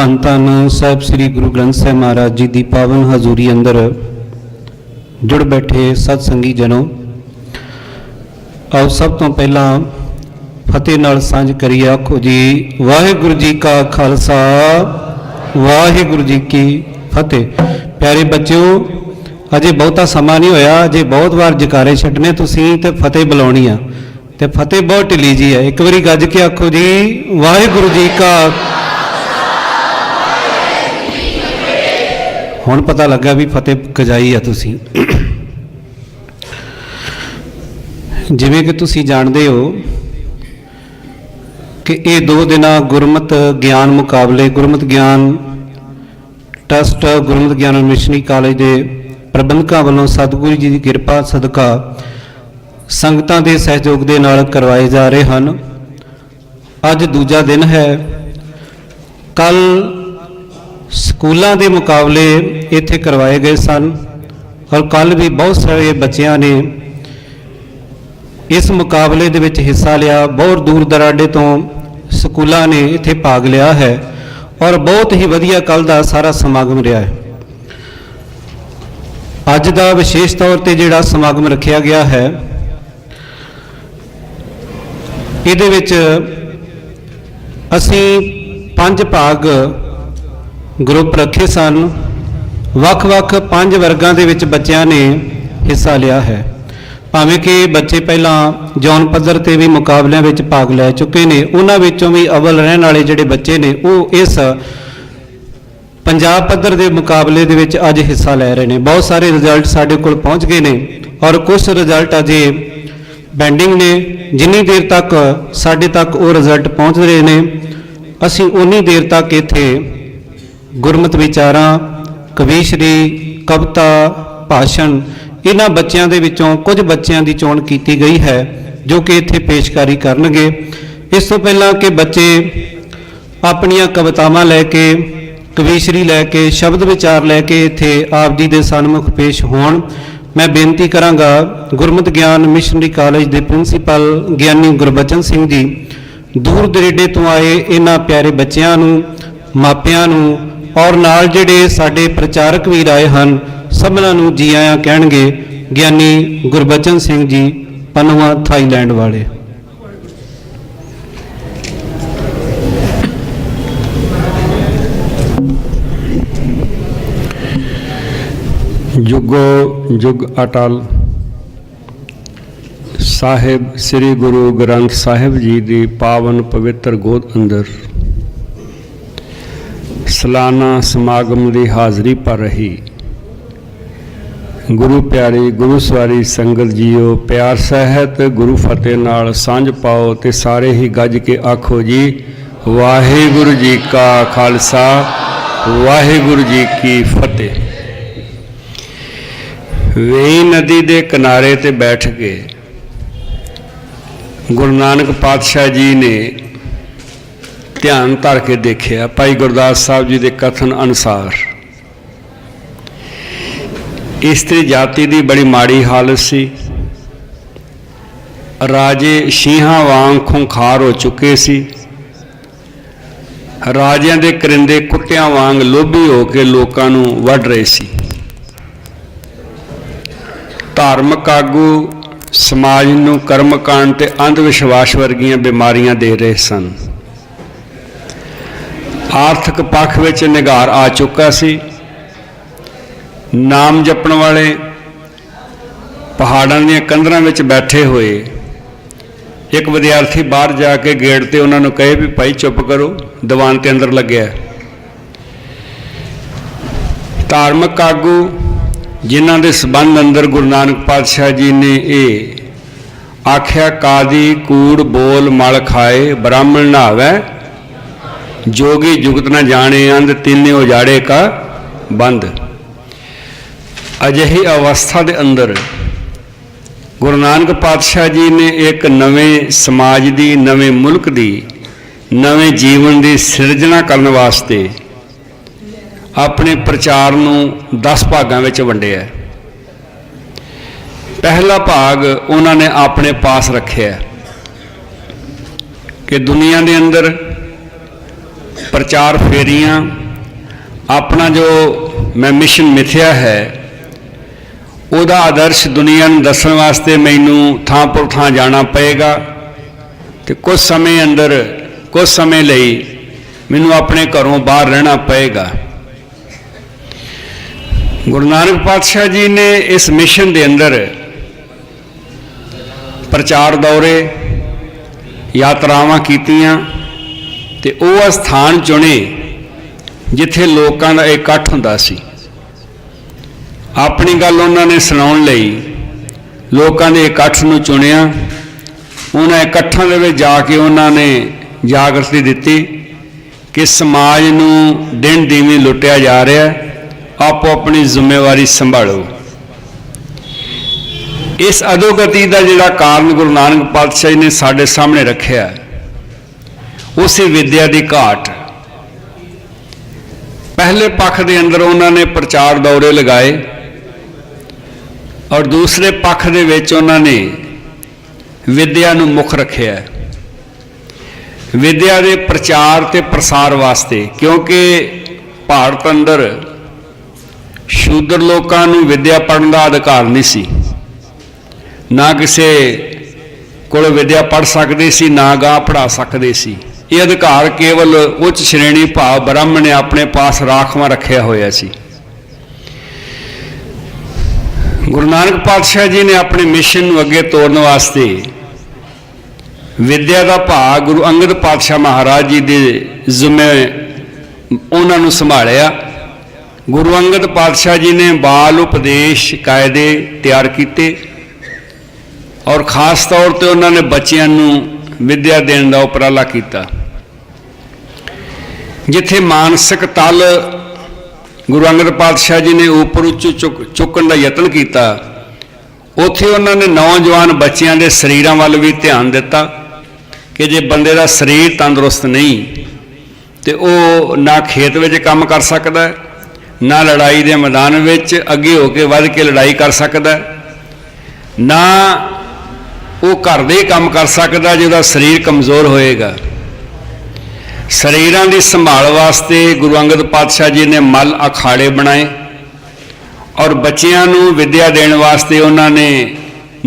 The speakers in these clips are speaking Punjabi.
ਧੰਨ ਧੰਨ ਸਾਹਿਬ ਸ੍ਰੀ ਗੁਰੂ ਗ੍ਰੰਥ ਸਾਹਿਬ ਮਹਾਰਾਜ ਜੀ ਦੀ ਪਾਵਨ ਹਜ਼ੂਰੀ ਅੰਦਰ ਜੁੜ ਬੈਠੇ ਸਤ ਸੰਗੀ ਜਨੋ। ਆਓ ਸਭ ਤੋਂ ਪਹਿਲਾਂ ਫਤਿਹ ਨਾਲ ਸਾਂਝ ਕਰੀਏ, ਆਖੋ ਜੀ, ਵਾਹਿਗੁਰੂ ਜੀ ਕਾ ਖਾਲਸਾ, ਵਾਹਿਗੁਰੂ ਜੀ ਕੀ ਫਤਿਹ। ਪਿਆਰੇ ਬੱਚਿਓ, ਅਜੇ ਬਹੁਤਾ ਸਮਾਂ ਨਹੀਂ ਹੋਇਆ, ਅਜੇ ਬਹੁਤ ਵਾਰ ਜਕਾਰੇ ਛੱਡਨੇ ਤੁਸੀਂ ਤੇ ਫਤਿਹ ਬੁਲਾਉਣੀ ਆ। ਤੇ ਫਤਿਹ ਬਹੁਤ ਢਿੱਲੀ ਜੀ ਹੈ ਇੱਕ ਵਾਰੀ ਗੱਜ ਕੇ ਆਖੋ ਜੀ, ਵਾਹਿਗੁਰੂ ਜੀ ਕਾ ਹੁਣ ਪਤਾ ਲੱਗਾ ਵੀ ਫਤਿਹ ਗਜਾਈ ਆ ਤੁਸੀਂ। ਜਿਵੇਂ ਕਿ ਤੁਸੀਂ ਜਾਣਦੇ ਹੋ ਕਿ ਇਹ ਦੋ ਦਿਨਾਂ ਗੁਰਮਤ ਗਿਆਨ ਮੁਕਾਬਲੇ, ਗੁਰਮਤ ਗਿਆਨ ਟਰਸਟ, ਗੁਰਮਤ ਗਿਆਨ ਮਿਸ਼ਨਰੀ ਕਾਲਜ ਦੇ ਪ੍ਰਬੰਧਕਾਂ ਵੱਲੋਂ ਸਤਿਗੁਰੂ ਜੀ ਦੀ ਕਿਰਪਾ, ਸਦਕਾ ਸੰਗਤਾਂ ਦੇ ਸਹਿਯੋਗ ਦੇ ਨਾਲ ਕਰਵਾਏ ਜਾ ਰਹੇ ਹਨ। ਅੱਜ ਦੂਜਾ ਦਿਨ ਹੈ। ਕੱਲ ਸਕੂਲਾਂ ਦੇ ਮੁਕਾਬਲੇ ਇੱਥੇ ਕਰਵਾਏ ਗਏ ਸਨ ਔਰ ਕੱਲ ਵੀ ਬਹੁਤ ਸਾਰੇ ਬੱਚਿਆਂ ਨੇ ਇਸ ਮੁਕਾਬਲੇ ਦੇ ਵਿੱਚ ਹਿੱਸਾ ਲਿਆ। ਬਹੁਤ ਦੂਰ ਦਰਾਡੇ ਤੋਂ ਸਕੂਲਾਂ ਨੇ ਇੱਥੇ ਭਾਗ ਲਿਆ ਹੈ ਔਰ ਬਹੁਤ ਹੀ ਵਧੀਆ ਕੱਲ ਦਾ ਸਾਰਾ ਸਮਾਗਮ ਰਿਹਾ ਹੈ। ਅੱਜ ਦਾ ਵਿਸ਼ੇਸ਼ ਤੌਰ ਤੇ ਜਿਹੜਾ ਸਮਾਗਮ ਰੱਖਿਆ ਗਿਆ ਹੈ, ਇਹਦੇ ਵਿੱਚ ਅਸੀਂ ਪੰਜ ਭਾਗ ਗਰੁੱਪ ਰੱਖੇ ਸਨ। ਵੱਖ-ਵੱਖ ਪੰਜ ਵਰਗਾਂ ਦੇ ਵਿੱਚ ਬੱਚਿਆਂ ਨੇ ਹਿੱਸਾ ਲਿਆ ਹੈ। ਭਾਵੇਂ ਕਿ ਬੱਚੇ ਪਹਿਲਾਂ ਜੌਨ ਪੱਧਰ ਤੇ ਵੀ ਮੁਕਾਬਲਿਆਂ ਵਿੱਚ ਭਾਗ ਲੈ ਚੁੱਕੇ ਨੇ, ਉਹਨਾਂ ਵਿੱਚੋਂ ਵੀ ਅਵਲ ਰਹਿਣ ਵਾਲੇ ਜਿਹੜੇ ਬੱਚੇ ਨੇ, ਉਹ ਇਸ ਪੰਜਾਬ ਪੱਧਰ ਦੇ ਮੁਕਾਬਲੇ ਦੇ ਵਿੱਚ ਅੱਜ ਹਿੱਸਾ ਲੈ ਰਹੇ ਨੇ। ਬਹੁਤ ਸਾਰੇ ਰਿਜ਼ਲਟ ਸਾਡੇ ਕੋਲ ਪਹੁੰਚ ਗਏ ਨੇ ਔਰ ਕੁਝ ਰਿਜ਼ਲਟ ਅਜੇ ਬੈਂਡਿੰਗ ਨੇ। ਜਿੰਨੀ ਦੇਰ ਤੱਕ ਸਾਡੇ ਤੱਕ ਉਹ ਰਿਜ਼ਲਟ ਪਹੁੰਚ ਰਹੇ ਨੇ, ਅਸੀਂ ਉਨੀ ਦੇਰ ਤੱਕ ਇੱਥੇ ਗੁਰਮਤ ਵਿਚਾਰਾਂ ਕਵੀਸ਼ਰੀ ਕਵਿਤਾ ਭਾਸ਼ਣ, ਇਹਨਾਂ ਬੱਚਿਆਂ ਦੇ ਵਿੱਚੋਂ ਕੁਝ ਬੱਚਿਆਂ ਦੀ ਚੋਣ ਕੀਤੀ ਗਈ ਹੈ, ਜੋ ਕਿ ਇੱਥੇ ਪੇਸ਼ਕਾਰੀ ਕਰਨਗੇ। ਇਸ ਤੋਂ ਪਹਿਲਾਂ ਕਿ ਬੱਚੇ ਆਪਣੀਆਂ ਕਵਿਤਾਵਾਂ ਲੈ ਕੇ ਕਵੀਸ਼ਰੀ ਲੈ ਕੇ, ਸ਼ਬਦ ਵਿਚਾਰ ਲੈ ਕੇ ਇੱਥੇ ਆਪ ਜੀ ਦੇ ਸਨਮੁਖ ਪੇਸ਼ ਹੋਣ, ਮੈਂ ਬੇਨਤੀ ਕਰਾਂਗਾ ਗੁਰਮਤਿ ਗਿਆਨ ਮਿਸ਼ਨਰੀ ਕਾਲਜ ਦੇ ਪ੍ਰਿੰਸੀਪਲ ਗਿਆਨੀ ਗੁਰਬਚਨ ਸਿੰਘ ਜੀ, ਦੂਰ ਦਰੇਡੇ ਤੋਂ ਆਏ ਇਹਨਾਂ ਪਿਆਰੇ ਬੱਚਿਆਂ ਨੂੰ, ਮਾਪਿਆਂ ਨੂੰ ਔਰ ਨਾਲ ਜਿਹੜੇ ਸਾਡੇ ਪ੍ਰਚਾਰਕ ਵੀ ਰਾਏ ਹਨ, ਸਭਨਾਂ ਨੂੰ ਜੀ ਆਇਆਂ ਕਹਿਣਗੇ, ਗਿਆਨੀ ਗੁਰਬਚਨ ਸਿੰਘ ਜੀ, ਪਨਵਾ ਥਾਈਲੈਂਡ ਵਾਲੇ। ਜੁਗੋ ਜੁਗ ਅਟਲ। ਸਾਹਿਬ ਸ੍ਰੀ ਗੁਰੂ ਗ੍ਰੰਥ ਸਾਹਿਬ ਜੀ ਦੀ ਪਾਵਨ ਪਵਿੱਤਰ ਗੋਦ ਅੰਦਰ ਸਲਾਨਾ ਸਮਾਗਮ ਦੀ ਹਾਜ਼ਰੀ ਭਰ ਰਹੀ। ਗੁਰੂ ਪਿਆਰੀ, ਗੁਰੂ ਸਵਾਰੀ ਸੰਗਤ ਜੀਓ, ਪਿਆਰ ਸਹਿਤ ਗੁਰੂ ਫਤਿਹ ਨਾਲ ਸਾਂਝ ਪਾਓ ਤੇ ਸਾਰੇ ਹੀ ਗੱਜ ਕੇ ਆਖੋ ਜੀ, ਵਾਹਿਗੁਰੂ ਜੀ ਕਾ ਖਾਲਸਾ, ਵਾਹਿਗੁਰੂ ਜੀ ਕੀ ਫਤਿਹ। ਵੇਈ ਨਦੀ ਦੇ ਕਿਨਾਰੇ ਤੇ ਬੈਠ ਕੇ ਗੁਰੂ ਨਾਨਕ ਪਾਤਸ਼ਾਹ ਜੀ ਨੇ ਧਿਆਨ ਧਰ ਕੇ ਦੇਖਿਆ, ਭਾਈ ਗੁਰਦਾਸ ਸਾਹਿਬ ਜੀ ਦੇ ਕਥਨ ਅਨੁਸਾਰ। ਇਸਤਰੀ ਜਾਤੀ ਦੀ ਬੜੀ ਮਾੜੀ ਹਾਲਤ ਸੀ। ਰਾਜੇ ਸ਼ੀਹਾਂ ਵਾਂਗ ਖੁੰਖਾਰ ਹੋ ਚੁੱਕੇ ਸੀ। ਰਾਜਿਆਂ ਦੇ ਕਰਿੰਦੇ ਕੁੱਤਿਆਂ ਵਾਂਗ ਲੋਭੀ ਹੋ ਕੇ ਲੋਕਾਂ ਨੂੰ ਵੱਢ ਰਹੇ ਸੀ। ਧਾਰਮਿਕ ਆਗੂ ਸਮਾਜ ਨੂੰ ਕਰਮਕਾਂਡ ਤੇ ਅੰਧ ਵਿਸ਼ਵਾਸ ਵਰਗੀਆਂ ਬਿਮਾਰੀਆਂ ਦੇ ਰਹੇ ਸਨ। ਆਰਥਿਕ ਪੱਖ ਵਿੱਚ ਨਿਗਾਰ ਆ ਚੁੱਕਾ ਸੀ। ਨਾਮ ਜਪਣ ਵਾਲੇ ਪਹਾੜਾਂ ਦੀਆਂ ਕੰਧਰਾਂ ਵਿੱਚ ਬੈਠੇ ਹੋਏ ਇੱਕ ਵਿਦਿਆਰਥੀ ਬਾਹਰ ਜਾ ਕੇ ਗੇਟ ਤੇ ਉਹਨਾਂ ਨੂੰ ਕਹੇ ਵੀ ਭਾਈ ਚੁੱਪ ਕਰੋ, ਦੀਵਾਨ ਤੇ ਅੰਦਰ ਲੱਗਿਆ ਧਾਰਮਿਕ ਆਗੂ ਜਿਨ੍ਹਾਂ ਦੇ ਸਬੰਧ ਅੰਦਰ ਗੁਰੂ ਨਾਨਕ ਪਾਤਸ਼ਾਹ ਜੀ ਨੇ ਇਹ ਆਖਿਆ, ਕਾਦੀ ਕੂੜ ਬੋਲ ਮਲ ਖਾਏ, ਬ੍ਰਾਹਮਣ ਨਾਵੇ ਜੋਗੀ ਜੁਗਤ ਨਾ ਜਾਣੇ, ਅੰਧ ਤਿੰਨੇ ਉਜਾੜੇ ਕਾ ਬੰਦ। ਅਜਿਹੀ ਅਵਸਥਾ ਦੇ ਅੰਦਰ ਗੁਰੂ ਨਾਨਕ ਪਾਤਸ਼ਾਹ ਜੀ ਨੇ ਇੱਕ ਨਵੇਂ ਸਮਾਜ ਦੀ, ਨਵੇਂ ਮੁਲਕ ਦੀ, ਨਵੇਂ ਜੀਵਨ ਦੀ ਸਿਰਜਣਾ ਕਰਨ ਵਾਸਤੇ ਆਪਣੇ ਪ੍ਰਚਾਰ ਨੂੰ 10 ਭਾਗਾਂ ਵਿੱਚ ਵੰਡਿਆ ਪਹਿਲਾ ਭਾਗ ਉਹਨਾਂ ਨੇ ਆਪਣੇ ਪਾਸ ਰੱਖਿਆ ਕਿ ਦੁਨੀਆ ਦੇ ਅੰਦਰ ਪ੍ਰਚਾਰ ਫੇਰੀਆਂ, ਆਪਣਾ ਜੋ ਮੈਂ ਮਿਸ਼ਨ ਮਿਥਿਆ ਹੈ, ਉਹਦਾ ਆਦਰਸ਼ ਦੁਨੀਆ ਨੂੰ ਦੱਸਣ ਵਾਸਤੇ ਮੈਨੂੰ ਥਾਂ ਪਰ ਥਾਂ ਜਾਣਾ ਪਏਗਾ ਤੇ ਕੁਝ ਸਮੇਂ ਅੰਦਰ ਕੁਝ ਸਮੇਂ ਲਈ ਮੈਨੂੰ ਆਪਣੇ ਘਰੋਂ ਬਾਹਰ ਰਹਿਣਾ ਪਏਗਾ। ਗੁਰੂ ਨਾਨਕ ਪਾਤਸ਼ਾਹ ਜੀ ਨੇ ਇਸ ਮਿਸ਼ਨ ਦੇ ਅੰਦਰ ਪ੍ਰਚਾਰ ਦੌਰੇ, ਯਾਤਰਾਵਾਂ ਕੀਤੀਆਂ ਤੇ ਉਹ ਸਥਾਨ ਚੁਣੇ ਜਿੱਥੇ ਲੋਕਾਂ ਦਾ ਇਕੱਠ ਹੁੰਦਾ ਸੀ। ਆਪਣੀ ਗੱਲ ਉਹਨਾਂ ਨੇ ਸੁਣਾਉਣ ਲਈ ਲੋਕਾਂ ਦੇ ਇਕੱਠ ਨੂੰ ਚੁਣਿਆ। ਉਹਨਾਂ ਇਕੱਠਾਂ ਦੇ ਵਿੱਚ ਜਾ ਕੇ ਉਹਨਾਂ ਨੇ ਜਾਗਰਤੀ ਦਿੱਤੀ ਕਿ ਸਮਾਜ ਨੂੰ ਦਿਨ ਦੀਵੀਂ ਲੁੱਟਿਆ ਜਾ ਰਿਹਾ ਆਪੋ ਆਪਣੀ ਜ਼ਿੰਮੇਵਾਰੀ ਸੰਭਾਲੋ। ਇਸ ਅਦੋਗਤੀ ਦਾ ਜਿਹੜਾ ਕਾਰਨ ਗੁਰੂ ਨਾਨਕ ਪਾਤਸ਼ਾਹ ਜੀ ਨੇ ਸਾਡੇ ਸਾਹਮਣੇ ਰੱਖਿਆ ਹੈ, ਉਸੇ ਵਿਦਿਆ ਦੀ ਘਾਟ। ਪਹਿਲੇ ਪੱਖ ਦੇ ਅੰਦਰ ਉਹਨਾਂ ਨੇ ਪ੍ਰਚਾਰ ਦੌਰੇ ਲਗਾਏ ਔਰ ਦੂਸਰੇ ਪੱਖ ਦੇ ਵਿੱਚ ਉਹਨਾਂ ਨੇ ਵਿਦਿਆ ਨੂੰ ਮੁੱਖ ਰੱਖਿਆ ਹੈ। ਵਿਦਿਆ ਦੇ ਪ੍ਰਚਾਰ ਤੇ ਪ੍ਰਸਾਰ ਵਾਸਤੇ, ਕਿਉਂਕਿ ਭਾਰਤ ਅੰਦਰ ਸ਼ੂਦਰ ਲੋਕਾਂ ਨੂੰ ਵਿਦਿਆ ਪੜ੍ਹਨ ਦਾ ਅਧਿਕਾਰ ਨਹੀਂ ਸੀ। ਨਾ ਕਿਸੇ ਕੋਲ ਵਿਦਿਆ ਪੜ੍ਹ ਸਕਦੇ ਸੀ, ਨਾ ਗਾ ਪੜ੍ਹਾ ਸਕਦੇ ਸੀ। ਇਹ ਅਧਿਕਾਰ ਕੇਵਲ ਉੱਚ ਸ਼੍ਰੇਣੀ ਭਾਵ ਬ੍ਰਾਹਮਣ ਨੇ ਆਪਣੇ ਪਾਸ ਰਾਖਵਾਂ ਰੱਖਿਆ ਹੋਇਆ ਸੀ। ਗੁਰੂ ਨਾਨਕ ਪਾਤਸ਼ਾਹ ਜੀ ਨੇ ਆਪਣੇ ਮਿਸ਼ਨ ਨੂੰ ਅੱਗੇ ਤੋਰਨ ਵਾਸਤੇ ਵਿਦਿਆ ਦਾ ਭਾਗ ਗੁਰੂ ਅੰਗਦ ਪਾਤਸ਼ਾਹ ਮਹਾਰਾਜ ਜੀ ਦੇ ਜ਼ਿੰਮੇ ਉਹਨਾਂ ਨੂੰ ਸੰਭਾਲਿਆ। ਗੁਰੂ ਅੰਗਦ ਪਾਤਸ਼ਾਹ ਜੀ ਨੇ ਬਾਲ ਉਪਦੇਸ਼ ਕਾਇਦੇ ਤਿਆਰ ਕੀਤੇ ਔਰ ਖਾਸ ਤੌਰ ਤੇ ਉਹਨਾਂ ਨੇ ਬੱਚਿਆਂ ਨੂੰ ਵਿਦਿਆ ਦੇਣ ਦਾ ਉਪਰਾਲਾ ਕੀਤਾ। ਜਿੱਥੇ ਮਾਨਸਿਕ ਤਲ ਗੁਰੂ ਅੰਗਦ ਪਾਤਸ਼ਾਹ ਜੀ ਨੇ ਉੱਪਰ ਉੱਚ ਚੁੱਕ- ਚੁੱਕਣ ਦਾ ਯਤਨ ਕੀਤਾ ਉੱਥੇ ਉਹਨਾਂ ਨੇ ਨੌਜਵਾਨ ਬੱਚਿਆਂ ਦੇ ਸਰੀਰਾਂ ਵੱਲ ਵੀ ਧਿਆਨ ਦਿੱਤਾ ਕਿ ਜੇ ਬੰਦੇ ਦਾ ਸਰੀਰ ਤੰਦਰੁਸਤ ਨਹੀਂ ਤੇ ਉਹ ਨਾ ਖੇਤ ਵਿੱਚ ਕੰਮ ਕਰ ਸਕਦਾ ਹੈ, ਨਾ ਲੜਾਈ ਦੇ ਮੈਦਾਨ ਵਿੱਚ ਅੱਗੇ ਹੋ ਕੇ ਵੱਧ ਕੇ ਲੜਾਈ ਕਰ ਸਕਦਾ ਨਾ ਉਹ ਘਰ ਦੇ ਕੰਮ ਕਰ ਸਕਦਾ ਜੇ ਉਹਦਾ ਸਰੀਰ ਕਮਜ਼ੋਰ ਹੋਏਗਾ। ਸਰੀਰਾਂ ਦੀ ਸੰਭਾਲ ਵਾਸਤੇ ਗੁਰੂ ਅੰਗਦ ਪਾਤਸ਼ਾਹ ਜੀ ਨੇ ਮਲ ਅਖਾੜੇ ਬਣਾਏ ਔਰ ਬੱਚਿਆਂ ਨੂੰ ਵਿਦਿਆ ਦੇਣ ਵਾਸਤੇ ਉਹਨਾਂ ਨੇ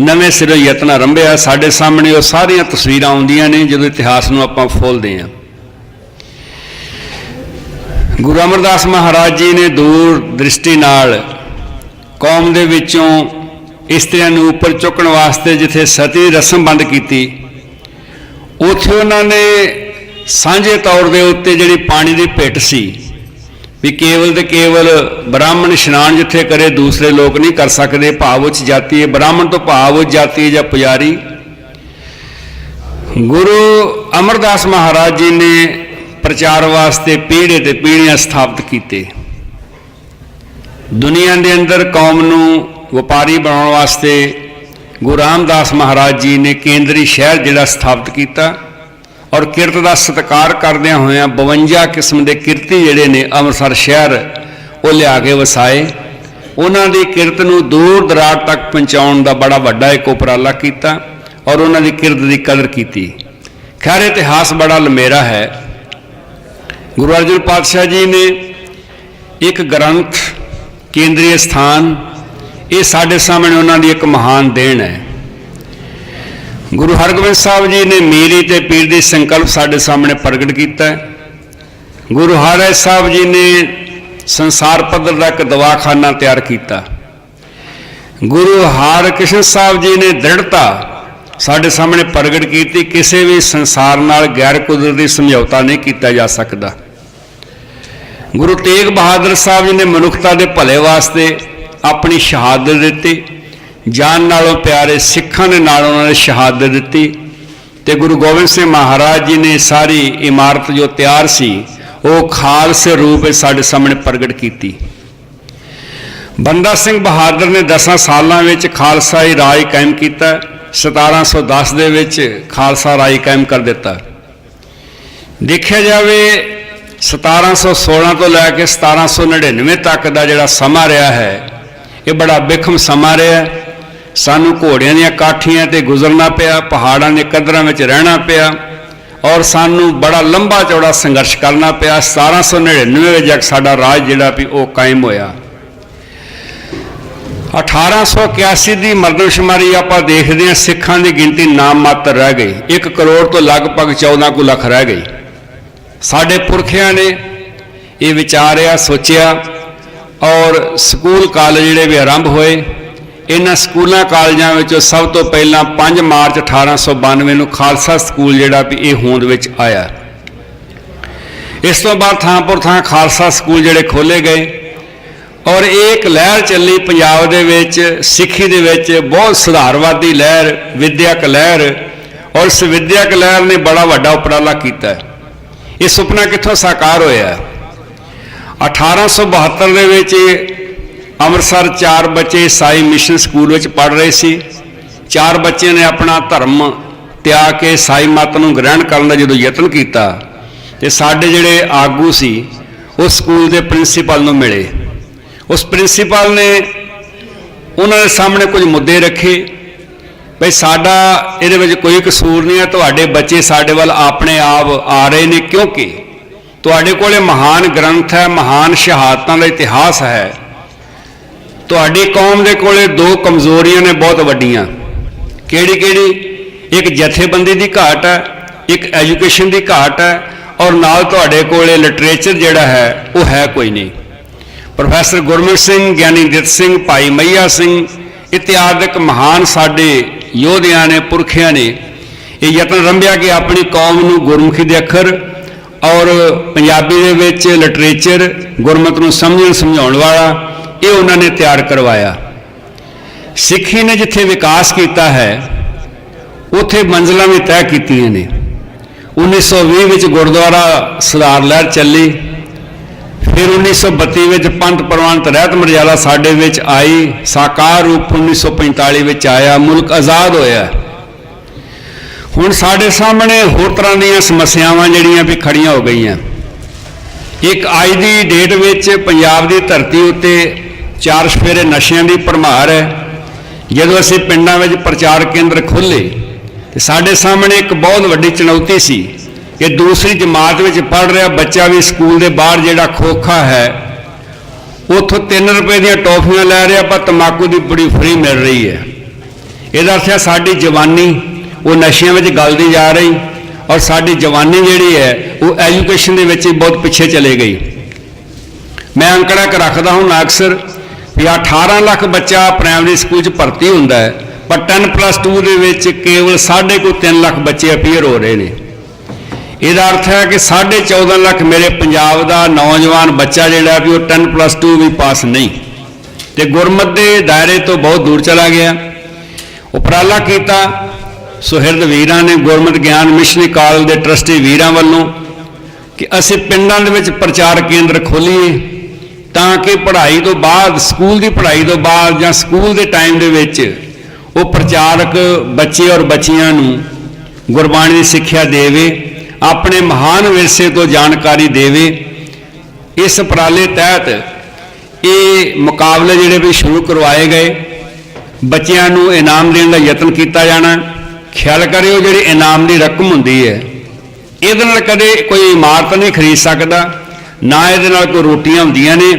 ਨਵੇਂ ਸਿਰੋਂ ਯਤਨ ਰੰਭਿਆ। ਸਾਡੇ ਸਾਹਮਣੇ ਉਹ ਸਾਰੀਆਂ ਤਸਵੀਰਾਂ ਆਉਂਦੀਆਂ ਨੇ, ਜਦੋਂ ਇਤਿਹਾਸ ਨੂੰ ਆਪਾਂ ਫੋਲਦੇ ਹਾਂ। ਗੁਰੂ ਅਮਰਦਾਸ ਮਹਾਰਾਜ ਜੀ ਨੇ ਦੂਰ ਦ੍ਰਿਸ਼ਟੀ ਨਾਲ ਕੌਮ ਦੇ ਵਿੱਚੋਂ ਇਸਤਰੀਆਂ ਨੂੰ ਉੱਪਰ ਚੁੱਕਣ ਵਾਸਤੇ ਜਿੱਥੇ ਸਤੀ ਰਸਮ ਬੰਦ ਕੀਤੀ, ਉੱਥੇ ਉਹਨਾਂ ਨੇ ਸਾਂਝੇ ਤੌਰ ਦੇ ਉੱਤੇ ਜਿਹੜੀ ਪਾਣੀ ਦੀ ਭਿੱਟ ਸੀ, ਵੀ ਕੇਵਲ ਤੇ ਕੇਵਲ ਬ੍ਰਾਹਮਣ ਇਸ਼ਨਾਨ ਜਿੱਥੇ ਕਰੇ, ਦੂਸਰੇ ਲੋਕ ਨਹੀਂ ਕਰ ਸਕਦੇ, ਭਾਵ ਉੱਚ ਜਾਤੀ ਹੈ। ਬ੍ਰਾਹਮਣ ਤੋਂ ਭਾਵ ਉੱਚ ਜਾਤੀ ਜਾਂ ਪੁਜਾਰੀ। ਗੁਰੂ ਅਮਰਦਾਸ ਮਹਾਰਾਜ ਜੀ ਨੇ ਪ੍ਰਚਾਰ ਵਾਸਤੇ ਪੀੜ੍ਹੇ ਤੇ ਪੀੜੀਆਂ ਸਥਾਪਿਤ ਕੀਤੇ। ਦੁਨੀਆ ਦੇ ਅੰਦਰ ਕੌਮ ਨੂੰ ਵਪਾਰੀ ਬਣਾਉਣ ਵਾਸਤੇ ਗੁਰੂ ਰਾਮਦਾਸ ਮਹਾਰਾਜ ਜੀ ਨੇ ਕੇਂਦਰੀ ਸ਼ਹਿਰ ਜਿਹੜਾ ਸਥਾਪਿਤ ਕੀਤਾ। ਔਰ ਕਿਰਤ ਦਾ ਸਤਿਕਾਰ ਕਰਦਿਆਂ ਹੋਇਆਂ 52 ਕਿਸਮ ਦੇ ਕਿਰਤੀ ਜਿਹੜੇ ਨੇ ਅੰਮ੍ਰਿਤਸਰ ਸ਼ਹਿਰ, ਉਹ ਲਿਆ ਕੇ ਵਸਾਏ। ਉਹਨਾਂ ਦੀ ਕਿਰਤ ਨੂੰ ਦੂਰ ਦਰਾਜ ਤੱਕ ਪਹੁੰਚਾਉਣ ਦਾ ਬੜਾ ਵੱਡਾ ਇੱਕ ਉਪਰਾਲਾ ਕੀਤਾ ਔਰ ਉਹਨਾਂ ਦੀ ਕਿਰਤ ਦੀ ਕਦਰ ਕੀਤੀ। ਖੈਰ, ਇਤਿਹਾਸ ਬੜਾ ਲੰਮੇਰਾ ਹੈ। ਗੁਰੂ ਅਰਜਨ ਪਾਤਸ਼ਾਹ ਜੀ ਨੇ ਇੱਕ ਗ੍ਰੰਥ, ਕੇਂਦਰੀ ਸਥਾਨ, ਇਹ ਸਾਡੇ ਸਾਹਮਣੇ ਉਹਨਾਂ ਦੀ ਇੱਕ ਮਹਾਨ ਦੇਣ ਹੈ। ਗੁਰੂ ਹਰਗੋਬਿੰਦ ਸਾਹਿਬ ਜੀ ਨੇ ਮੀਰੀ ਤੇ ਪੀਰ ਦੀ ਸੰਕਲਪ ਸਾਡੇ ਸਾਹਮਣੇ ਪ੍ਰਗਟ ਕੀਤਾ ਹੈ। ਗੁਰੂ ਹਰਿ ਸਾਹਿਬ ਜੀ ਨੇ ਸੰਸਾਰ ਪੱਧਰ ਦਾ ਇੱਕ ਦਵਾਖਾਨਾ ਤਿਆਰ ਕੀਤਾ। ਗੁਰੂ ਹਰਕ੍ਰਿਸ਼ਨ ਸਾਹਿਬ ਜੀ ਨੇ ਦ੍ਰਿੜਤਾ ਸਾਡੇ ਸਾਹਮਣੇ ਪ੍ਰਗਟ ਕੀਤੀ, ਕਿਸੇ ਵੀ ਸੰਸਾਰ ਨਾਲ ਗੈਰ ਕੁਦਰਤੀ ਸਮਝੌਤਾ ਨਹੀਂ ਕੀਤਾ ਜਾ ਸਕਦਾ। ਗੁਰੂ ਤੇਗ ਬਹਾਦਰ ਸਾਹਿਬ ਜੀ ਨੇ ਮਨੁੱਖਤਾ ਦੇ ਭਲੇ ਵਾਸਤੇ ਆਪਣੀ ਸ਼ਹਾਦਤ ਦਿੱਤੀ। ਜਾਨ ਨਾਲੋਂ ਪਿਆਰੇ ਸਿੱਖਾਂ ਦੇ ਨਾਲ ਉਹਨਾਂ ਨੇ ਸ਼ਹਾਦਤ ਦਿੱਤੀ ਤੇ ਗੁਰੂ ਗੋਬਿੰਦ ਸਿੰਘ ਮਹਾਰਾਜ ਜੀ ਨੇ ਸਾਰੀ ਇਮਾਰਤ ਜੋ ਤਿਆਰ ਸੀ, ਉਹ ਖਾਲਸੇ ਰੂਪ ਵਿੱਚ ਸਾਡੇ ਸਾਹਮਣੇ ਪ੍ਰਗਟ ਕੀਤੀ ਬੰਦਾ ਸਿੰਘ ਬਹਾਦਰ ਨੇ 10 ਸਾਲਾਂ ਵਿੱਚ ਖਾਲਸਾਈ ਰਾਜ ਕਾਇਮ ਕੀਤਾ 1710 ਦੇ ਵਿੱਚ ਖਾਲਸਾ ਰਾਜ ਕਾਇਮ ਕਰ ਦਿੱਤਾ ਦੇਖਿਆ ਜਾਵੇ 1716 ਤੋਂ ਲੈ ਕੇ 1799 ਤੱਕ ਦਾ ਜਿਹੜਾ ਸਮਾਂ ਰਿਹਾ ਹੈ, ਇਹ ਬੜਾ ਬਿਖਮ ਸਮਾਂ ਰਿਹਾ ਹੈ। ਸਾਨੂੰ ਘੋੜਿਆਂ ਦੀਆਂ ਕਾਠੀਆਂ ਤੇ ਗੁਜ਼ਰਨਾ ਪਿਆ, ਪਹਾੜਾਂ ਦੇ ਕਦਰਾਂ ਵਿੱਚ ਰਹਿਣਾ ਪਿਆ ਔਰ ਸਾਨੂੰ ਬੜਾ ਲੰਬਾ ਚੌੜਾ ਸੰਘਰਸ਼ ਕਰਨਾ ਪਿਆ। 1799 ਵਿੱਚ ਜਾ ਕੇ ਸਾਡਾ ਰਾਜ ਜਿਹੜਾ ਵੀ ਉਹ ਕਾਇਮ ਹੋਇਆ। 1881 ਦੀ ਮਰਦਮਸ਼ੁਮਾਰੀ ਆਪਾਂ ਦੇਖਦੇ ਹਾਂ, ਸਿੱਖਾਂ ਦੀ ਗਿਣਤੀ ਨਾਮ ਮਾਤਰ ਰਹਿ ਗਈ। 1 ਕਰੋੜ ਤੋਂ ਲਗਭਗ 14 ਕੁ ਲੱਖ ਰਹਿ ਗਈ। ਸਾਡੇ ਪੁਰਖਿਆਂ ਨੇ ਇਹ ਵਿਚਾਰਿਆ, ਸੋਚਿਆ ਔਰ ਸਕੂਲ, ਕਾਲਜ ਜਿਹੜੇ ਵੀ ਆਰੰਭ ਹੋਏ ਇਹਨਾਂ ਸਕੂਲਾਂ ਕਾਲਜਾਂ ਵਿੱਚੋਂ ਸਭ ਤੋਂ ਪਹਿਲਾਂ 5 ਮਾਰਚ 1892 ਨੂੰ ਖਾਲਸਾ ਸਕੂਲ ਜਿਹੜਾ ਵੀ ਇਹ ਹੋਂਦ ਵਿੱਚ ਆਇਆ ਇਸ ਤੋਂ ਬਾਅਦ ਥਾਂਪੁਰ ਥਾਂ ਖਾਲਸਾ ਸਕੂਲ ਜਿਹੜੇ ਖੋਲੇ ਗਏ ਔਰ ਇਹ ਇੱਕ ਲਹਿਰ ਚੱਲੀ ਪੰਜਾਬ ਦੇ ਵਿੱਚ, ਸਿੱਖੀ ਦੇ ਵਿੱਚ, ਬਹੁਤ ਸੁਧਾਰਵਾਦੀ ਲਹਿਰ, ਵਿਦਿਅਕ ਲਹਿਰ ਔਰ ਇਸ ਵਿਦਿਅਕ ਲਹਿਰ ਨੇ ਬੜਾ ਵੱਡਾ ਉਪਰਾਲਾ ਕੀਤਾ ਇਹ ਸੁਪਨਾ ਕਿੱਥੋਂ ਸਾਕਾਰ ਹੋਇਆ ਹੈ? 1872 ਦੇ ਵਿੱਚ ਅੰਮ੍ਰਿਤਸਰ ਚਾਰ ਬੱਚੇ ਸਾਈ ਮਿਸ਼ਨ ਸਕੂਲ ਵਿੱਚ ਪੜ ਰਹੇ ਸੀ। ਚਾਰ ਬੱਚਿਆਂ ਨੇ ਆਪਣਾ ਧਰਮ ਤਿਆਗ ਕੇ ਸਾਈ ਮਤ ਨੂੰ ਗ੍ਰਹਿਣ ਕਰਨ ਦਾ ਜਦੋਂ ਯਤਨ ਕੀਤਾ, ਤੇ ਸਾਡੇ ਜਿਹੜੇ ਆਗੂ ਸੀ, ਉਹ ਸਕੂਲ ਦੇ ਪ੍ਰਿੰਸੀਪਲ ਨੂੰ ਮਿਲੇ। ਉਸ ਪ੍ਰਿੰਸੀਪਲ ਨੇ ਉਹਨਾਂ ਦੇ ਸਾਹਮਣੇ ਕੁਝ ਮੁੱਦੇ ਰੱਖੇ। ਭਈ ਸਾਡਾ ਇਹਦੇ ਵਿੱਚ ਕੋਈ ਕਸੂਰ ਨਹੀਂ ਹੈ, ਤੁਹਾਡੇ ਬੱਚੇ ਸਾਡੇ ਵੱਲ ਆਪਣੇ ਆਪ ਆ ਰਹੇ ਨੇ ਕਿਉਂਕਿ ਤੁਹਾਡੇ ਕੋਲੇ ਮਹਾਨ ਗ੍ਰੰਥ ਹੈ, ਮਹਾਨ ਸ਼ਹਾਦਤਾਂ ਦਾ ਇਤਿਹਾਸ ਹੈ। ਤੁਹਾਡੀ ਕੌਮ ਦੇ ਕੋਲੇ ਦੋ ਕਮਜ਼ੋਰੀਆਂ ਨੇ ਬਹੁਤ ਵੱਡੀਆਂ। ਕਿਹੜੀ ਕਿਹੜੀ? ਇੱਕ ਜਥੇਬੰਦੀ ਦੀ ਘਾਟ ਹੈ, ਇੱਕ ਐਜੂਕੇਸ਼ਨ ਦੀ ਘਾਟ ਹੈ ਔਰ ਨਾਲ ਤੁਹਾਡੇ ਕੋਲੇ ਲਿਟਰੇਚਰ ਜਿਹੜਾ ਹੈ, ਉਹ ਹੈ ਕੋਈ ਨਹੀਂ। ਪ੍ਰੋਫੈਸਰ ਗੁਰਮੁਖ ਸਿੰਘ, ਗਿਆਨੀ ਦਿੱਤ ਸਿੰਘ, ਭਾਈ ਮਈਆ ਸਿੰਘ ਇਤਿਆਦਿਕ ਮਹਾਨ ਸਾਡੇ ਯੋਧਿਆਂ ਨੇ, ਪੁਰਖਿਆਂ ਨੇ, ਇਹ ਯਤਨ ਰੰਭਿਆ ਕਿ ਆਪਣੀ ਕੌਮ ਨੂੰ ਗੁਰਮੁਖੀ ਦੇ ਅੱਖਰ ਔਰ ਪੰਜਾਬੀ ਦੇ ਵਿੱਚ ਲਿਟਰੇਚਰ, ਗੁਰਮਤ ਨੂੰ ਸਮਝਣ, ਸਮਝਾਉਣ ਵਾਲਾ ਇਹ ਉਹਨਾਂ ਨੇ ਤਿਆਰ ਕਰਵਾਇਆ। ਸਿੱਖੀ ਨੇ ਜਿੱਥੇ ਵਿਕਾਸ ਕੀਤਾ ਹੈ, ਉੱਥੇ ਮੰਜ਼ਲਾਂ ਵੀ ਤੈਅ ਕੀਤੀਆਂ ਨੇ। 1920 ਵਿੱਚ ਗੁਰਦੁਆਰਾ ਸੁਧਾਰ ਲਹਿਰ ਚੱਲੀ। ਫਿਰ 1932 ਵਿੱਚ ਪੰਥ ਪ੍ਰਵਾਨਿਤ ਰਹਿਤ ਮਰਜ਼ਾਦਾ ਸਾਡੇ ਵਿੱਚ ਆਈ। ਸਾਕਾਰ ਰੂਪ 1945 ਵਿੱਚ ਆਇਆ, ਮੁਲਕ ਆਜ਼ਾਦ ਹੋਇਆ। ਹੁਣ ਸਾਡੇ ਸਾਹਮਣੇ ਹੋਰ ਤਰ੍ਹਾਂ ਦੀਆਂ ਸਮੱਸਿਆਵਾਂ ਜਿਹੜੀਆਂ ਵੀ ਖੜੀਆਂ ਹੋ ਗਈਆਂ। ਇੱਕ ਅੱਜ ਦੀ ਡੇਟ ਵਿੱਚ ਪੰਜਾਬ ਦੀ ਧਰਤੀ ਉੱਤੇ ਚਾਰ ਸਫੇਰੇ ਨਸ਼ਿਆਂ ਦੀ ਭਰਮਾਰ ਹੈ। ਜਦੋਂ ਅਸੀਂ ਪਿੰਡਾਂ ਵਿੱਚ ਪ੍ਰਚਾਰ ਕੇਂਦਰ ਖੋਲ੍ਹੇ, ਤੇ ਸਾਡੇ ਸਾਹਮਣੇ ਇੱਕ ਬਹੁਤ ਵੱਡੀ ਚੁਣੌਤੀ ਸੀ। ਕਿ ਦੂਸਰੀ ਜਮਾਤ ਵਿੱਚ ਪੜ ਰਿਹਾ ਬੱਚਾ ਵੀ ਸਕੂਲ ਦੇ ਬਾਹਰ ਜਿਹੜਾ ਖੋਖਾ ਹੈ, ਉਥੋਂ 3 ਰੁਪਏ ਦੀਆਂ ਟੌਫੀਆਂ ਲੈ ਰਿਹਾ, ਪਰ ਤਮਾਕੂ ਦੀ ਬੜੀ ਫਰੀ ਮਿਲ ਰਹੀ ਹੈ। ਇਹਦਾ ਅਰਥ ਹੈ ਸਾਡੀ ਜਵਾਨੀ, ਉਹ ਨਸ਼ਿਆਂ ਵਿੱਚ ਗਲਦੀ ਜਾ ਰਹੀ, ਔਰ ਸਾਡੀ ਜਵਾਨੀ ਜਿਹੜੀ ਹੈ, ਉਹ ਐਜੂਕੇਸ਼ਨ ਦੇ ਵਿੱਚ ਹੀ ਬਹੁਤ ਪਿੱਛੇ ਚਲੇ ਗਈ। ਮੈਂ ਅੰਕੜਾ ਕ ਰੱਖਦਾ ਹਾਂ ਅਕਸਰ। ਵੀ 18 ਲੱਖ ਬੱਚਾ ਪ੍ਰਾਇਮਰੀ ਸਕੂਲ 'ਚ ਭਰਤੀ ਹੁੰਦਾ ਹੈ, ਪਰ 10 ਪਲੱਸ 2 ਦੇ ਵਿੱਚ ਕੇਵਲ ਸਾਢੇ ਕੋ 3 ਲੱਖ ਬੱਚੇ ਅਪੀਅਰ ਹੋ ਰਹੇ ਨੇ। ਇਹਦਾ ਅਰਥ ਹੈ ਕਿ 14.5 ਲੱਖ ਮੇਰੇ ਪੰਜਾਬ ਦਾ ਨੌਜਵਾਨ ਬੱਚਾ ਜਿਹੜਾ ਵੀ ਉਹ 10 ਪਲੱਸ 2 ਵੀ ਪਾਸ ਨਹੀਂ। ਤੇ ਗੁਰਮਤ ਦੇ ਦਾਇਰੇ ਤੋਂ ਬਹੁਤ ਦੂਰ ਚਲਾ ਗਿਆ। ਉਪਰਾਲਾ ਕੀਤਾ ਸੁਹਿਰਦ ਵੀਰਾਂ ਨੇ, ਗੁਰਮਤ ਗਿਆਨ ਮਿਸ਼ਨਰੀ ਕਾਲਜ ਦੇ ਟਰਸਟੀ ਵੀਰਾਂ ਵੱਲੋਂ ਕਿ ਅਸੀਂ ਪਿੰਡਾਂ ਦੇ ਵਿੱਚ ਪ੍ਰਚਾਰ ਕੇਂਦਰ ਖੋਲੀਏ। ਤਾਂ ਕਿ ਪੜ੍ਹਾਈ ਤੋਂ ਬਾਅਦ, ਸਕੂਲ ਦੀ ਪੜ੍ਹਾਈ ਤੋਂ ਬਾਅਦ ਜਾਂ ਸਕੂਲ ਦੇ ਟਾਈਮ ਦੇ ਵਿੱਚ ਉਹ ਪ੍ਰਚਾਰਕ ਬੱਚੇ ਔਰ ਬੱਚੀਆਂ ਨੂੰ ਗੁਰਬਾਣੀ ਦੀ ਸਿੱਖਿਆ ਦੇਵੇ, ਆਪਣੇ ਮਹਾਨ ਵਿਰਸੇ ਤੋਂ ਜਾਣਕਾਰੀ ਦੇਵੇ। ਇਸ ਉਪਰਾਲੇ ਤਹਿਤ ਇਹ ਮੁਕਾਬਲੇ ਜਿਹੜੇ ਵੀ ਸ਼ੁਰੂ ਕਰਵਾਏ ਗਏ, ਬੱਚਿਆਂ ਨੂੰ ਇਨਾਮ ਦੇਣ ਦਾ ਯਤਨ ਕੀਤਾ ਜਾਣਾ। ਖਿਆਲ ਕਰਿਓ, ਜਿਹੜੀ ਇਨਾਮ ਦੀ ਰਕਮ ਹੁੰਦੀ ਹੈ, ਇਹਦੇ ਨਾਲ ਕਦੇ ਕੋਈ ਇਮਾਰਤ ਨਹੀਂ ਖਰੀਦ ਸਕਦਾ। ਨਾ ਇਹਦੇ ਨਾਲ ਕੋਈ ਰੋਟੀਆਂ ਹੁੰਦੀਆਂ ਨੇ।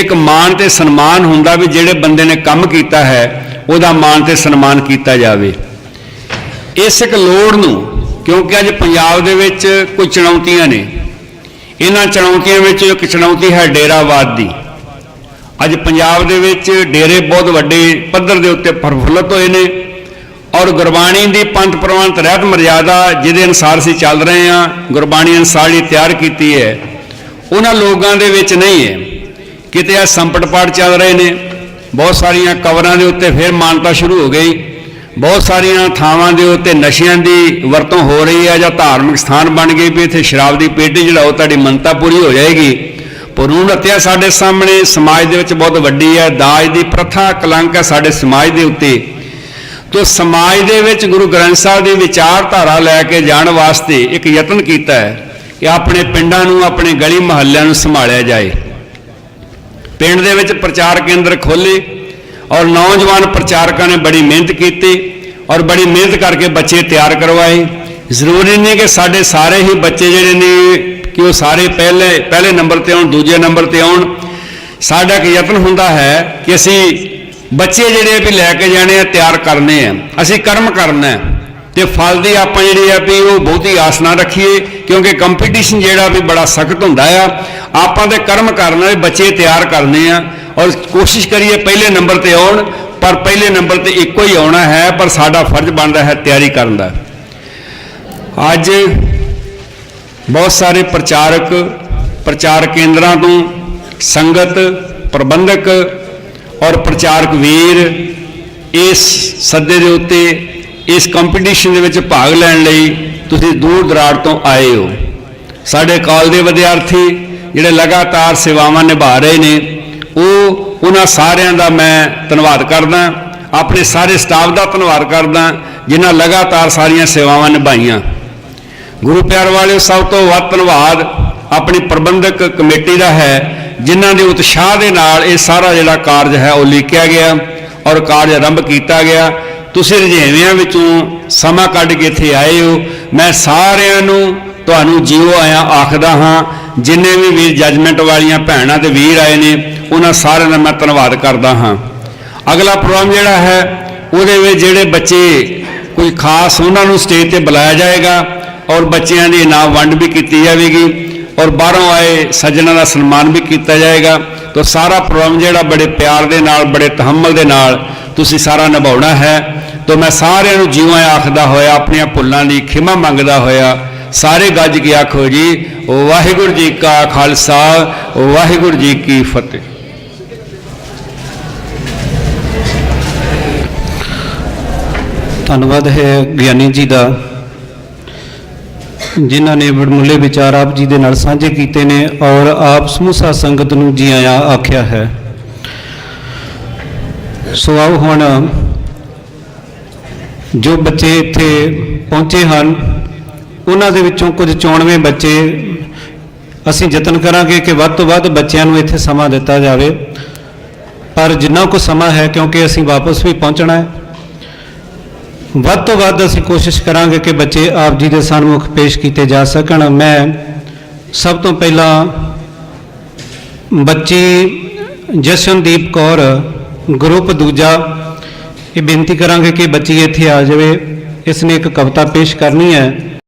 ਇੱਕ ਮਾਣ ਤੇ ਸਨਮਾਨ ਹੁੰਦਾ ਵੀ ਜਿਹੜੇ ਬੰਦੇ ਨੇ ਕੰਮ ਕੀਤਾ ਹੈ, ਉਹਦਾ ਮਾਣ ਤੇ ਸਨਮਾਨ ਕੀਤਾ ਜਾਵੇ। ਇਸ ਇੱਕ ਲੋੜ ਨੂੰ, ਕਿਉਂਕਿ ਅੱਜ ਪੰਜਾਬ ਦੇ ਵਿੱਚ ਕੋਈ ਚੁਣੌਤੀਆਂ ਨੇ। ਇਹਨਾਂ ਚੁਣੌਤੀਆਂ ਵਿੱਚ ਇੱਕ ਚੁਣੌਤੀ ਹੈ ਡੇਰਾਵਾਦ ਦੀ। ਅੱਜ ਪੰਜਾਬ ਦੇ ਵਿੱਚ ਡੇਰੇ ਬਹੁਤ ਵੱਡੇ ਪੱਧਰ ਦੇ ਉੱਤੇ ਪ੍ਰਫੁੱਲਤ ਹੋਏ ਨੇ ਔਰ ਗੁਰਬਾਣੀ ਦੀ ਪੰਥ ਪ੍ਰਵਾਨਿਤ ਰਹਿਤ ਮਰਜ਼ਾਦਾ ਜਿਹਦੇ ਅਨੁਸਾਰ ਅਸੀਂ ਚੱਲ ਰਹੇ ਹਾਂ, ਗੁਰਬਾਣੀ ਅਨੁਸਾਰ ਹੀ ਤਿਆਰ ਕੀਤੀ ਹੈ। ਉਹਨਾਂ ਲੋਕਾਂ ਦੇ ਵਿੱਚ ਨਹੀਂ ਹੈ। ਕਿਤੇ ਆ ਸੰਪਟ ਪਾਠ ਚੱਲ ਰਹੇ ਨੇ, ਬਹੁਤ ਸਾਰੀਆਂ ਕਵਰਾਂ ਦੇ ਉੱਤੇ ਫਿਰ ਮਾਨਤਾ ਸ਼ੁਰੂ ਹੋ ਗਈ। ਬਹੁਤ ਸਾਰੀਆਂ ਥਾਵਾਂ ਦੇ ਉੱਤੇ ਨਸ਼ਿਆਂ ਦੀ ਵਰਤੋਂ ਹੋ ਰਹੀ ਹੈ ਜਾਂ ਧਾਰਮਿਕ ਸਥਾਨ ਬਣ ਗਏ ਵੀ ਇੱਥੇ ਸ਼ਰਾਬ ਦੀ ਪੇਟੀ ਜਿਹੜਾ ਉਹ ਤੁਹਾਡੀ ਮੰਨਤਾ ਪੂਰੀ ਹੋ ਜਾਏਗੀ। ਭਰੂਣ ਹੱਤਿਆ ਸਾਡੇ ਸਾਹਮਣੇ ਸਮਾਜ ਦੇ ਵਿੱਚ ਬਹੁਤ ਵੱਡੀ ਹੈ। ਦਾਜ ਦੀ ਪ੍ਰਥਾ, ਕਲੰਕ ਹੈ ਸਾਡੇ ਸਮਾਜ ਦੇ ਉੱਤੇ। ਤੋ ਸਮਾਜ ਦੇ ਵਿੱਚ ਗੁਰੂ ਗ੍ਰੰਥ ਸਾਹਿਬ ਦੀ ਵਿਚਾਰਧਾਰਾ ਲੈ ਕੇ ਜਾਣ ਵਾਸਤੇ ਇੱਕ ਯਤਨ ਕੀਤਾ ਹੈ। ਕਿ ਆਪਣੇ ਪਿੰਡਾਂ ਨੂੰ, ਆਪਣੇ ਗਲੀ ਮੁਹੱਲਿਆਂ ਨੂੰ ਸੰਭਾਲਿਆ ਜਾਏ। ਪਿੰਡ ਦੇ ਵਿੱਚ ਪ੍ਰਚਾਰ ਕੇਂਦਰ ਖੋਲੇ ਔਰ ਨੌਜਵਾਨ ਪ੍ਰਚਾਰਕਾਂ ਨੇ ਬੜੀ ਮਿਹਨਤ ਕੀਤੀ ਔਰ ਬੜੀ ਮਿਹਨਤ ਕਰਕੇ ਬੱਚੇ ਤਿਆਰ ਕਰਵਾਏ। ਜ਼ਰੂਰੀ ਨਹੀਂ ਕਿ ਸਾਡੇ ਸਾਰੇ ਹੀ ਬੱਚੇ ਜਿਹੜੇ ਨੇ ਕਿ ਉਹ ਸਾਰੇ ਪਹਿਲੇ ਪਹਿਲੇ ਨੰਬਰ ਤੇ ਆਉਣ, ਦੂਜੇ ਨੰਬਰ ਤੇ ਆਉਣ। ਸਾਡਾ ਇੱਕ ਯਤਨ ਹੁੰਦਾ ਹੈ ਕਿ ਅਸੀਂ ਬੱਚੇ ਜਿਹੜੇ ਵੀ ਲੈ ਕੇ ਜਾਣੇ ਆ, ਤਿਆਰ ਕਰਨੇ ਆ। ਅਸੀਂ ਕਰਮ ਕਰਨਾ ਹੈ। ਤੇ ਫਲ ਦੀ ਆਪਾਂ ਜਿਹੜੀ ਆ ਵੀ ਉਹ ਬਹੁਤੀ ਆਸ ਨਾ ਰੱਖੀਏ, ਕਿਉਂਕਿ ਕੰਪੀਟੀਸ਼ਨ ਜਿਹੜਾ ਵੀ ਬੜਾ ਸਖਤ ਹੁੰਦਾ ਆ, ਆਪਾਂ ਦੇ ਕਰਮ ਕਰਨ ਵਾਲੇ ਬੱਚੇ ਤਿਆਰ ਕਰਨੇ ਆ, ਔਰ ਕੋਸ਼ਿਸ਼ ਕਰੀਏ ਪਹਿਲੇ ਨੰਬਰ ਤੇ ਆਉਣ, ਪਰ ਪਹਿਲੇ ਨੰਬਰ ਤੇ ਇੱਕੋ ਹੀ ਆਉਣਾ ਹੈ, ਪਰ ਸਾਡਾ ਫਰਜ਼ ਬਣਦਾ ਹੈ ਤਿਆਰੀ ਕਰਨ ਦਾ। ਅੱਜ ਬਹੁਤ ਸਾਰੇ ਪ੍ਰਚਾਰਕ, ਪ੍ਰਚਾਰ ਕੇਂਦਰਾਂ ਤੋਂ ਸੰਗਤ, ਪ੍ਰਬੰਧਕ ਔਰ ਪ੍ਰਚਾਰਕ ਵੀਰ ਇਸ ਸੱਦੇ ਦੇ ਉੱਤੇ ਇਸ ਕੰਪੀਟੀਸ਼ਨ ਦੇ ਵਿੱਚ ਭਾਗ ਲੈਣ ਲਈ ਤੁਸੀਂ ਦੂਰ ਦਰਾੜ ਤੋਂ ਆਏ ਹੋ। ਸਾਡੇ ਕਾਲਜ ਦੇ ਵਿਦਿਆਰਥੀ ਜਿਹੜੇ ਲਗਾਤਾਰ ਸੇਵਾਵਾਂ ਨਿਭਾ ਰਹੇ ਨੇ, ਉਹ ਉਹਨਾਂ ਸਾਰਿਆਂ ਦਾ ਮੈਂ ਧੰਨਵਾਦ ਕਰਦਾ। ਆਪਣੇ ਸਾਰੇ ਸਟਾਫ ਦਾ ਧੰਨਵਾਦ ਕਰਦਾ, ਜਿਨ੍ਹਾਂ ਲਗਾਤਾਰ ਸਾਰੀਆਂ ਸੇਵਾਵਾਂ ਨਿਭਾਈਆਂ। ਗੁਰੂ ਪਿਆਰ ਵਾਲਿਓ, ਸਭ ਤੋਂ ਵੱਧ ਧੰਨਵਾਦ ਆਪਣੀ ਪ੍ਰਬੰਧਕ ਕਮੇਟੀ ਦਾ ਹੈ, ਜਿਨ੍ਹਾਂ ਦੇ ਉਤਸ਼ਾਹ ਦੇ ਨਾਲ ਇਹ ਸਾਰਾ ਜਿਹੜਾ ਕਾਰਜ ਹੈ ਉਹ ਲਿਖਿਆ ਗਿਆ ਔਰ ਕਾਰਜ ਆਰੰਭ ਕੀਤਾ ਗਿਆ। ਤੁਸੀਂ ਰੁਝੇਵਿਆਂ ਵਿੱਚੋਂ ਸਮਾਂ ਕੱਢ ਕੇ ਇੱਥੇ ਆਏ ਹੋ। ਮੈਂ ਸਾਰਿਆਂ ਨੂੰ ਤੁਹਾਨੂੰ ਜੀਓ ਆਇਆ ਆਖਦਾ ਹਾਂ, ਜਿੰਨੇ ਵੀ ਵੀਰ ਜੱਜਮੈਂਟ ਵਾਲੀਆਂ ਭੈਣਾਂ ਤੇ ਵੀਰ ਆਏ ਨੇ, ਉਹਨਾਂ ਸਾਰਿਆਂ ਦਾ ਮੈਂ ਧੰਨਵਾਦ ਕਰਦਾ ਹਾਂ। ਅਗਲਾ ਪ੍ਰੋਗਰਾਮ ਜਿਹੜਾ ਹੈ, ਉਹਦੇ ਵਿੱਚ ਜਿਹੜੇ ਬੱਚੇ ਕੋਈ ਖਾਸ ਉਹਨਾਂ ਨੂੰ ਸਟੇਜ ਤੇ ਬੁਲਾਇਆ ਜਾਏਗਾ ਔਰ ਬੱਚਿਆਂ ਦੀ ਇਨਾਮ ਵੰਡ ਵੀ ਕੀਤੀ ਜਾਵੇਗੀ ਔਰ ਬਾਹਰੋਂ ਆਏ ਸੱਜਣਾਂ ਦਾ ਸਨਮਾਨ ਵੀ ਕੀਤਾ ਜਾਏਗਾ। ਤਾਂ ਸਾਰਾ ਪ੍ਰੋਗਰਾਮ ਜਿਹੜਾ ਬੜੇ ਪਿਆਰ ਦੇ ਨਾਲ, ਬੜੇ ਤਹਮਲ ਦੇ ਨਾਲ ਤੁਸੀਂ ਸਾਰਾ ਨਿਭਾਉਣਾ ਹੈ, ਤਾਂ ਮੈਂ ਸਾਰਿਆਂ ਨੂੰ ਜੀਵਾਂ ਆਖਦਾ ਹੋਇਆ, ਆਪਣੀਆਂ ਭੁੱਲਾਂ ਦੀ ਖਿਮਾ ਮੰਗਦਾ ਹੋਇਆ, ਸਾਰੇ ਗੱਜ ਕੇ ਆਖੋ ਜੀ, ਵਾਹਿਗੁਰੂ ਜੀ ਕਾ ਖਾਲਸਾ, ਵਾਹਿਗੁਰੂ ਜੀ ਕੀ ਫਤਿਹ। ਧੰਨਵਾਦ ਹੈ ਗਿਆਨੀ ਜੀ ਦਾ, ਜਿਨ੍ਹਾਂ ਨੇ ਬੜਮੁੱਲੇ ਵਿਚਾਰ ਆਪ ਜੀ ਦੇ ਨਾਲ ਸਾਂਝੇ ਕੀਤੇ ਨੇ ਔਰ ਆਪ ਸਮੂਸਾ ਸੰਗਤ ਨੂੰ ਜੀ ਆਇਆਂ ਆਖਿਆ ਹੈ। ਸੋ ਆਓ ਹੁਣ, ਜੋ ਬੱਚੇ ਇੱਥੇ ਪਹੁੰਚੇ ਹਨ, ਉਹਨਾਂ ਦੇ ਵਿੱਚੋਂ ਕੁਝ ਚੋਣਵੇਂ ਬੱਚੇ ਅਸੀਂ ਯਤਨ ਕਰਾਂਗੇ ਕਿ ਵੱਧ ਤੋਂ ਵੱਧ ਬੱਚਿਆਂ ਨੂੰ ਇੱਥੇ ਸਮਾਂ ਦਿੱਤਾ ਜਾਵੇ। ਪਰ ਜਿੰਨਾ ਕੁ ਸਮਾਂ ਹੈ, ਕਿਉਂਕਿ ਅਸੀਂ ਵਾਪਸ ਵੀ ਪਹੁੰਚਣਾ ਹੈ, ਵੱਧ ਤੋਂ ਵੱਧ ਅਸੀਂ ਕੋਸ਼ਿਸ਼ ਕਰਾਂਗੇ ਕਿ ਬੱਚੇ ਆਪ ਜੀ ਦੇ ਸਨਮੁਖ ਪੇਸ਼ ਕੀਤੇ ਜਾ ਸਕਣ। ਮੈਂ ਸਭ ਤੋਂ ਪਹਿਲਾਂ ਬੱਚੀ ਜਸ਼ਨਦੀਪ ਕੌਰ ਗਰੁੱਪ ਦੂਜਾ, ਇਹ ਬੇਨਤੀ ਕਰਾਂਗੇ ਕਿ ਬੱਚੀ ਇੱਥੇ ਆ ਜਾਵੇ। ਇਸ ਨੇ ਇੱਕ ਕਵਿਤਾ ਪੇਸ਼ ਕਰਨੀ ਹੈ।